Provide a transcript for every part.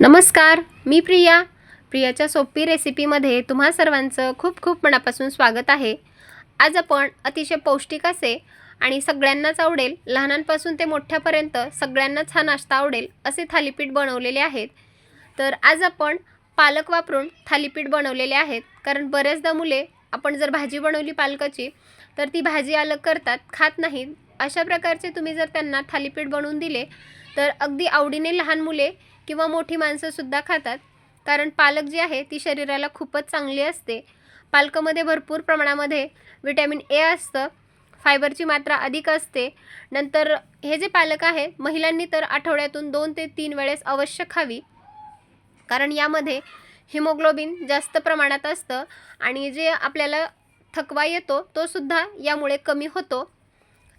नमस्कार मी प्रिया. प्रियाच्या सोपी रेसिपीमध्ये तुम्हा सर्वांचं खूप खूप मनापासून स्वागत आहे. आज आपण अतिशय पौष्टिक असे आणि सगळ्यांनाच आवडेल लहानांपासून ते मोठ्यापर्यंत सगळ्यांनाच हा नाश्ता आवडेल असे थालीपीठ बनवलेले आहेत. तर आज आपण पालक वापरून थालीपीठ बनवलेले आहेत. कारण बऱ्याचदा मुले आपण जर भाजी बनवली पालकाची तर ती भाजी अलग करतात खात नाहीत. अशा प्रकारचे तुम्ही जर त्यांना थालीपीठ बनवून दिले तर अगदी आवडीने लहान मुले किंवा मोठी माणसंसुद्धा खातात. कारण पालक जी आहे ती शरीराला खूपच चांगली असते. पालकामध्ये भरपूर प्रमाणामध्ये विटॅमिन ए असतं. फायबरची मात्रा अधिक असते. नंतर हे जे पालक आहे महिलांनी तर आठवड्यातून दोन ते तीन वेळेस अवश्य खावी. कारण यामध्ये हिमोग्लोबिन जास्त प्रमाणात असतं आणि जे आपल्याला थकवा येतो तो सुद्धा यामुळे कमी होतो.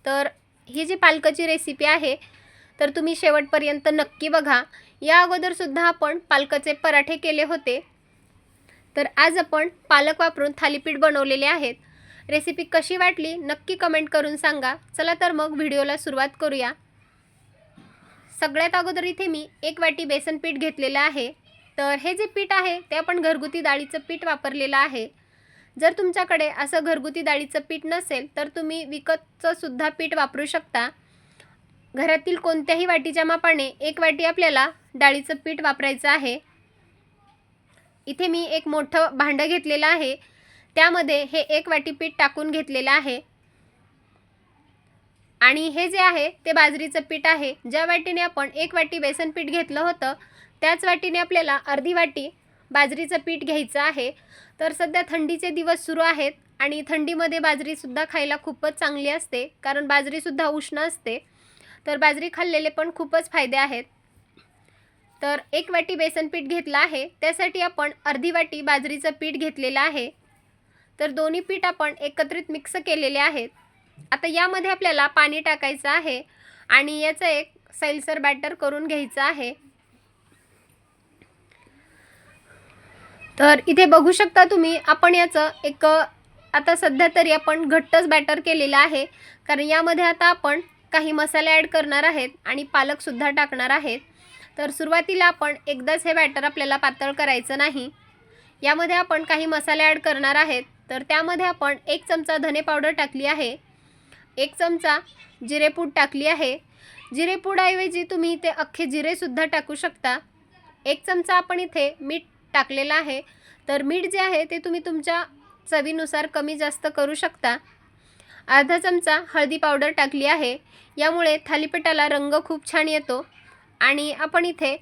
तर ही जी पालकाची रेसिपी आहे तर तुम्ही शेवटपर्यंत नक्की बघा. या अगोदरसुद्धा आपण पालकाचे पराठे केले होते. तर आज आपण पालक वापरून थालीपीठ बनवलेले आहेत. रेसिपी कशी वाटली नक्की कमेंट करून सांगा. चला तर मग व्हिडिओला सुरुवात करूया. सगळ्यात अगोदर इथे मी एक वाटी बेसन पीठ घेतलेलं आहे. तर हे जे पीठ आहे ते आपण घरगुती डाळीचं पीठ वापरलेलं आहे. जर तुमच्याकडे असं घरगुती डाळीचं पीठ नसेल तर तुम्ही विकतचं सुद्धा पीठ वापरू शकता. घरातील कोणत्याही वाटीच्या मापाने एक वाटी आपल्याला डाळीचं पीठ वापरायचं आहे. इथे मी एक मोठं भांडं घेतलेलं आहे. त्यामध्ये हे एक वाटी पीठ टाकून घेतलेलं आहे. आणि हे जे आहे ते बाजरीचं पीठ आहे. ज्या वाटीने आपण एक वाटी बेसन पीठ घेतलं होतं त्याच वाटीने आपल्याला अर्धी वाटी बाजरीचं पीठ घ्यायचं आहे. तर सध्या थंडीचे दिवस सुरू आहेत आणि थंडीमध्ये बाजरीसुद्धा खायला खूपच चांगली असते कारण बाजरीसुद्धा उष्ण असते. तर बाजरी खाल्लेले पण खूपच फायदे आहेत. तर एक वाटी बेसन पीठ घेतलं आहे. त्यासाठी आपण अर्धी वाटी बाजरीचं पीठ घेतलेलं आहे. तर दोन्ही पीठ आपण एकत्रित मिक्स केलेले आहेत. आता यामध्ये आपल्याला पाणी टाकायचं आहे आणि याचं एक सैलसर बॅटर करून घ्यायचं आहे. तर इथे बघू शकता तुम्ही आपण याचं एक आता सध्या तरी आपण घट्टच बॅटर केलेलं आहे. कारण यामध्ये आता आपण काही मसाले ॲड करणार आहेत आणि पालकसुद्धा टाकणार आहेत. तर सुरुवातीला आपण एकदाच हे बॅटर आपल्याला पातळ करायचं नाही. यामध्ये आपण काही मसाले ॲड करणार आहेत. तर त्यामध्ये आपण एक चमचा धने पावडर टाकली आहे. एक चमचा जिरेपूड टाकली आहे. जिरेपूडऐवजी तुम्ही इथे अख्खे जिरेसुद्धा टाकू शकता. एक चमचा आपण इथे मीठ टाकलेलं आहे. तर मीठ जे आहे ते तुम्ही तुमच्या चवीनुसार कमी जास्त करू शकता. अर्धा चमचा हळदी पावडर टाकली आहे. यामुळे थालीपीठाला रंग खूप छान येतो. आणि आपण इथे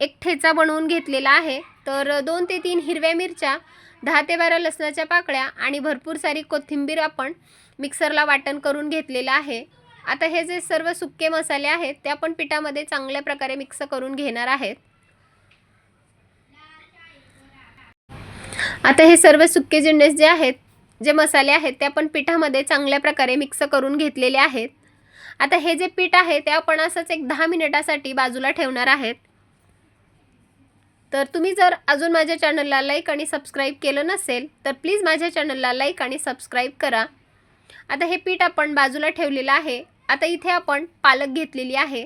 एक ठेचा बनवून घेतलेला आहे. तर दोन ते तीन हिरव्या मिरच्या दहा ते बारा लसणाच्या पाकळ्या आणि भरपूर सारी कोथिंबीर आपण मिक्सरला वाटण करून घेतलेलं आहे. आता हे जे सर्व सुके मसाले आहेत ते आपण पिठामध्ये चांगल्या प्रकारे मिक्स करून घेणार आहेत. आता हे सर्व सुके जिन्नस जे आहेत जे मसाले आहेत ते आपण पिठामध्ये चांगल्या प्रकारे मिक्स करून घेतलेले आहेत. आता हे जे पीठ आहे ते आपण असंच एक दहा मिनिटासाठी बाजूला ठेवणार आहेत. तर तुम्ही जर अजून माझ्या चॅनलला लाईक आणि सबस्क्राईब केलं नसेल तर प्लीज माझ्या चॅनलला लाईक आणि सबस्क्राईब करा. आता हे पीठ आपण बाजूला ठेवलेलं आहे. आता इथे आपण पालक घेतलेली आहे.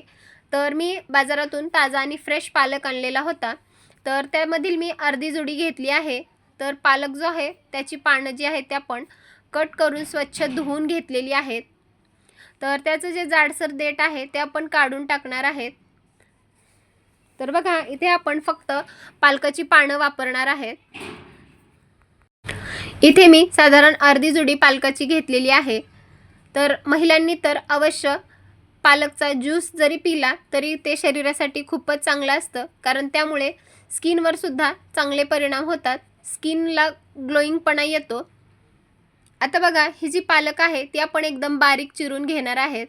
तर मी बाजारातून ताजा आणि फ्रेश पालक आणलेला होता. तर त्यामधील मी अर्धी जुडी घेतली आहे. तर पालक जो आहे त्याची पानं जी आहेत ते आपण कट करून स्वच्छ धुवून घेतलेली आहेत. तर त्याचं जे जाडसर देठ आहे ते आपण काढून टाकणार आहेत. तर बघा इथे आपण फक्त पालकाची पानं वापरणार आहेत. इथे मी साधारण अर्धी जुडी पालकाची घेतलेली आहे. तर महिलांनी तर अवश्य पालकचा ज्यूस जरी पिला तरी ते शरीरासाठी खूपच चांगलं असतं. कारण त्यामुळे स्किनवर सुद्धा चांगले परिणाम होतात. स्किनला ग्लोईंगपणा येतो. आता बघा ही जी पालक आहे ती आपण एकदम बारीक चिरून घेणार आहेत.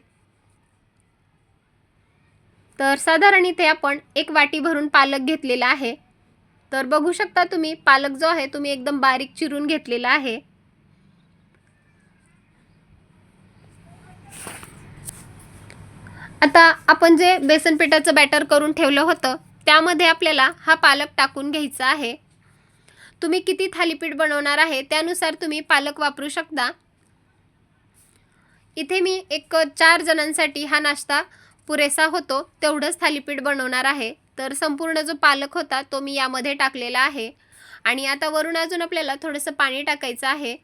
तर साधारण इथे आपण एक वाटी भरून पालक घेतलेला आहे. तर बघू शकता तुम्ही पालक जो आहे तुम्ही एकदम बारीक चिरून घेतलेला आहे. आता आपण जे बेसन पिठाचं बॅटर करून ठेवलं होतं त्यामध्ये आपल्याला हा पालक टाकून घ्यायचा आहे. तुम्ही किती थालीपीठ बनवणार आहे त्यानुसार तुम्ही पालक वापरू शकता. इथे मी एक चार जणांसाठी हा नाश्ता पुरेसा होतो तेवढंच थालीपीठ बनवणार आहे. तर संपूर्ण जो पालक होता तो मी यामध्ये टाकलेला आहे. आणि आता वरून अजून आपल्याला थोडंसं पाणी टाकायचं आहे.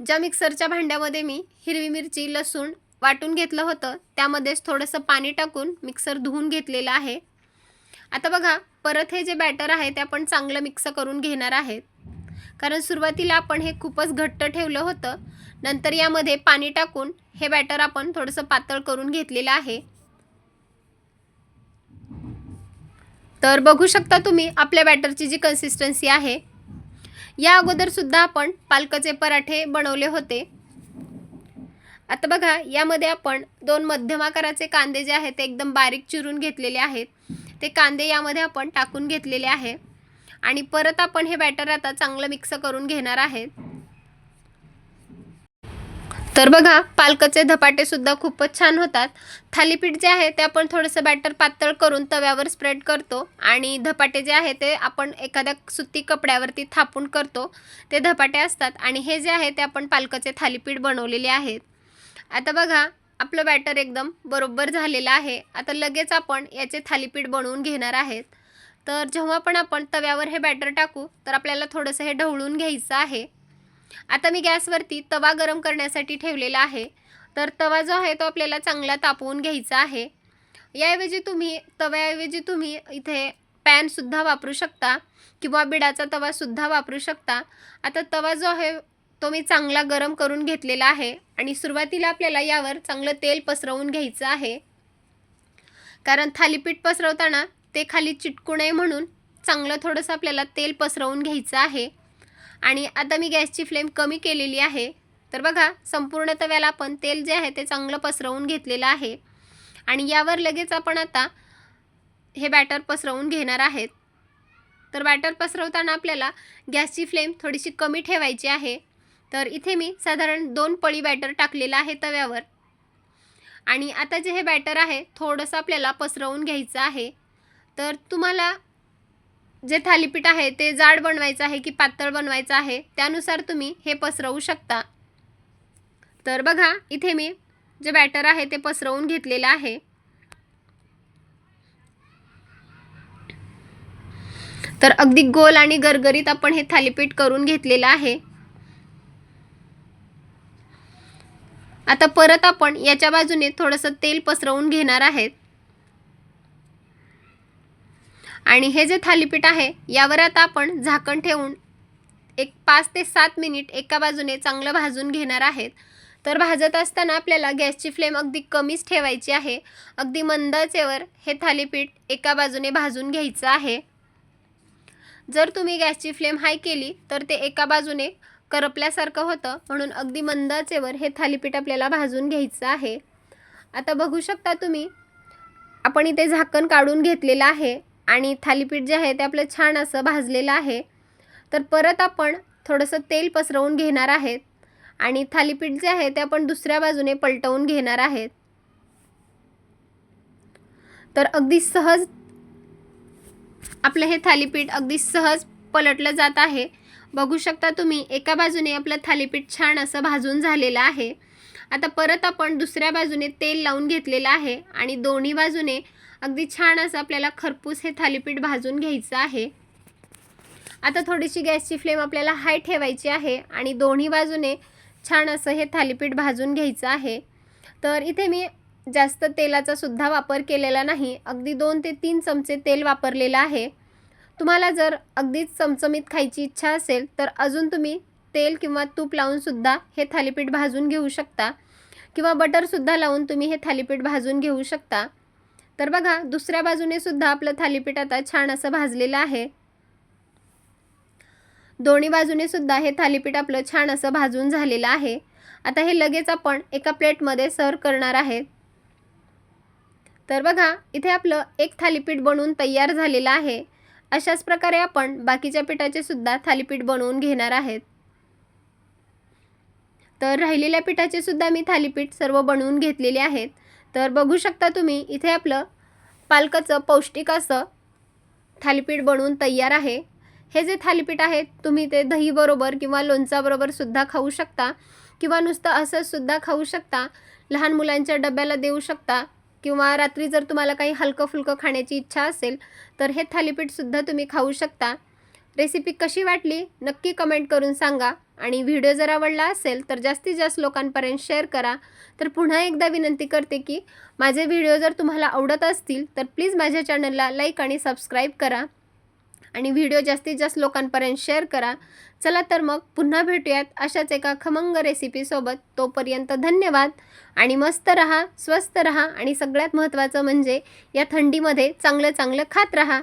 ज्या मिक्सरच्या भांड्यामध्ये मी हिरवी मिरची लसूण वाटून घेतलं होतं त्यामध्येच थोडंसं पाणी टाकून मिक्सर धुवून घेतलेलं आहे. आता बघा परत हे जे बॅटर आहे ते आपण चांगलं मिक्स करून घेणार आहेत. कारण सुरुवातीला आपण हे खूपच घट्ट ठेवलं होतं. नंतर यामध्ये पाणी टाकून हे बॅटर आपण थोडंसं पातळ करून घेतलेलं आहे. तर बघू शकता तुम्ही आपल्या बॅटरची जी कन्सिस्टन्सी आहे. या अगोदरसुद्धा आपण पालकाचे पराठे बनवले होते. आता बघा यामध्ये आपण दोन मध्यम आकाराचे कांदे जे आहेत ते एकदम बारीक चिरून घेतलेले आहेत. ते कांदे यामध्ये आपण टाकून घेतलेले आहे. आणि परत आपण हे बॅटर आता चांगलं मिक्स करून घेणार आहेत तर बघा पालकाचे धपाटे सुद्धा खूपच छान होतात. थालीपीठ जे आहे ते आपण थोडंसं बॅटर पातळ करून तव्यावर स्प्रेड करतो. आणि धपाटे जे आहे ते आपण एखाद्या सुती कपड्यावरती थापून करतो. ते धपाटे असतात. आणि हे जे आहे ते आपण पालकाचे थालीपीठ बनवलेले आहेत. आता बघा आपलं बॅटर एकदम बरोबर झालेलं आहे. आता लगेच आपण याचे थालीपीठ बनवून घेणार आहेत. तर जेव्हा पण आपण तव्यावर हे बॅटर टाकू तर आपल्याला थोडंसं हे ढवळून घ्यायचं आहे. आता मी गॅसवरती तवा गरम करण्यासाठी ठेवलेला आहे. तर तवा जो आहे तो आपल्याला चांगला तापवून घ्यायचा आहे. याऐवजी तुम्ही तव्याऐवजी तुम्ही इथे पॅनसुद्धा वापरू शकता किंवा बिडाचा तवासुद्धा वापरू शकता. आता तवा जो आहे तो मी चांगला गरम करून घेतलेला आहे. आणि सुरुवातीला आपल्याला यावर चांगलं तेल पसरवून घ्यायचं आहे. कारण थालीपीठ पसरवताना ते खाली चिटकू नये म्हणून चांगलं थोडंसं आपल्याला तेल पसरवून घ्यायचं आहे. आणि आता मी गॅसची फ्लेम कमी केलेली आहे. तर बघा संपूर्ण तव्याला आपण तेल जे आहे ते चांगलं पसरवून घेतलेलं आहे. आणि यावर लगेच आपण आता हे बॅटर पसरवून घेणार आहेत. तर बॅटर पसरवताना आपल्याला गॅसची फ्लेम थोडीशी कमी ठेवायची आहे. तर इथे मी साधारण दोन पळी बॅटर टाकलेलं आहे तव्यावर. आणि आता जे हे बॅटर आहे थोडंसं आपल्याला पसरवून घ्यायचं आहे. तर तुम्हाला जे थालीपीठ आहे ते जाड बनवायचं आहे की पातळ बनवायचं आहे त्यानुसार तुम्ही हे पसरवू शकता. तर बघा इथे मी जे बॅटर आहे ते पसरवून घेतलेलं आहे. तर अगदी गोल आणि गरगरीत आपण हे थालीपीठ करून घेतलेलं आहे. आता परत आपण याच्या बाजूने थोडंसं तेल पसरवून घेणार आहेत. आणि हे जे थालीपीठ आहे यावर आता आपण झाकण ठेवून एक पाच ते सात मिनिट एका बाजूने चांगलं भाजून घेणार आहेत. तर भाजत असताना आपल्याला गॅसची फ्लेम अगदी कमीच ठेवायची आहे. अगदी मंदाचेवर हे थालीपीठ एका बाजूने भाजून घ्यायचं आहे. जर तुम्ही गॅसची फ्लेम हाय केली तर ते एका बाजूने करपल्यासारखं होतं. म्हणून अगदी मंद आचेवर हे थालीपीठ आपल्याला भाजून घ्यायचं आहे. आता बघू शकता तुम्ही आपण इथे झाकण काढून घेतलेलं आहे आणि थालीपीठ जे आहे ते आपलं छान असं भाजलेलं आहे. तर परत आपण थोडंसं तेल पसरवून घेणार आहेत आणि थालीपीठ जे आहे ते आपण दुसऱ्या बाजूने पलटवून घेणार आहेत. तर अगदी सहज आपलं हे थालीपीठ अगदी सहज पलटलं जात आहे. बघू शकता तुम्ही एका बाजूने आपलं थालीपीठ छान असं भाजून झालेलं आहे. आता परत आपण दुसऱ्या बाजूने तेल लावून घेतलेलं आहे आणि दोन्ही बाजूने अगदी छान असं आपल्याला खरपूस हे थालीपीठ भाजून घ्यायचं आहे. आता थोडीशी गॅसची फ्लेम आपल्याला हाय ठेवायची आहे आणि दोन्ही बाजूने छान असं हे थालीपीठ भाजून घ्यायचं आहे. तर इथे मी जास्त तेलाचा सुद्धा वापर केलेला नाही अगदी दोन ते तीन चमचे तेल वापरलेलं आहे. तुम्हाला जर अगदीच चमचमीत खायची इच्छा असेल तर अजून तुम्ही तेल किंवा तूप लावूनसुद्धा हे थालीपीठ भाजून घेऊ शकता. किंवा बटरसुद्धा लावून तुम्ही हे थालीपीठ भाजून घेऊ शकता. तर बघा दुसऱ्या बाजूने सुद्धा आपलं थालीपीठ आता छान असं भाजलेलं आहे. दोन्ही बाजूने सुद्धा हे थालीपीठ आपलं छान असं भाजून झालेलं आहे. आता हे लगेच आपण एका प्लेटमध्ये सर्व करणार आहेत तर बघा इथे आपलं एक थालीपीठ बनवून तयार झालेलं आहे. अशाच प्रकारे आपण बाकीच्या पिठाचे सुद्धा थालीपीठ बनवून घेणार आहेत. तर राहिलेल्या पिठाचे सुद्धा मी थालीपीठ सर्व बनवून घेतलेले आहेत. तर बघू शकता तुम्ही इथे आपलं पालकाचं पौष्टिक असं थालीपीठ बनवून तयार आहे. हे जे थालीपीठ आहे तुम्ही ते दहीबरोबर किंवा लोणचाबरोबर सुद्धा खाऊ शकता किंवा नुसतं असंसुद्धा खाऊ शकता. लहान मुलांच्या डब्याला देऊ शकता. किंवा रात्री जर तुम्हाला काही हलकं फुलकं खाण्याची इच्छा असेल तर हे थालीपीठसुद्धा तुम्ही खाऊ शकता. रेसिपी कशी वाटली नक्की कमेंट करून सांगा. आणि व्हिडिओ जर आवडला असेल तर जास्तीत जास्त लोकांपर्यंत शेअर करा. तर पुन्हा एकदा विनंती करते की माझे व्हिडिओ जर तुम्हाला आवडत असतील तर प्लीज माझ्या चॅनलला लाईक आणि सबस्क्राईब करा. आणि व्हिडिओ जास्तीत जास्त लोकांपर्यंत शेअर करा. चला तर मग पुन्हा भेटूयात अशाच एका खमंग रेसिपीसोबत तोपर्यंत धन्यवाद आणि मस्त रहा स्वस्त रहा आणि सगळ्यात महत्त्वाचं म्हणजे या थंडीमध्ये चांगलं चांगलं खात रहा.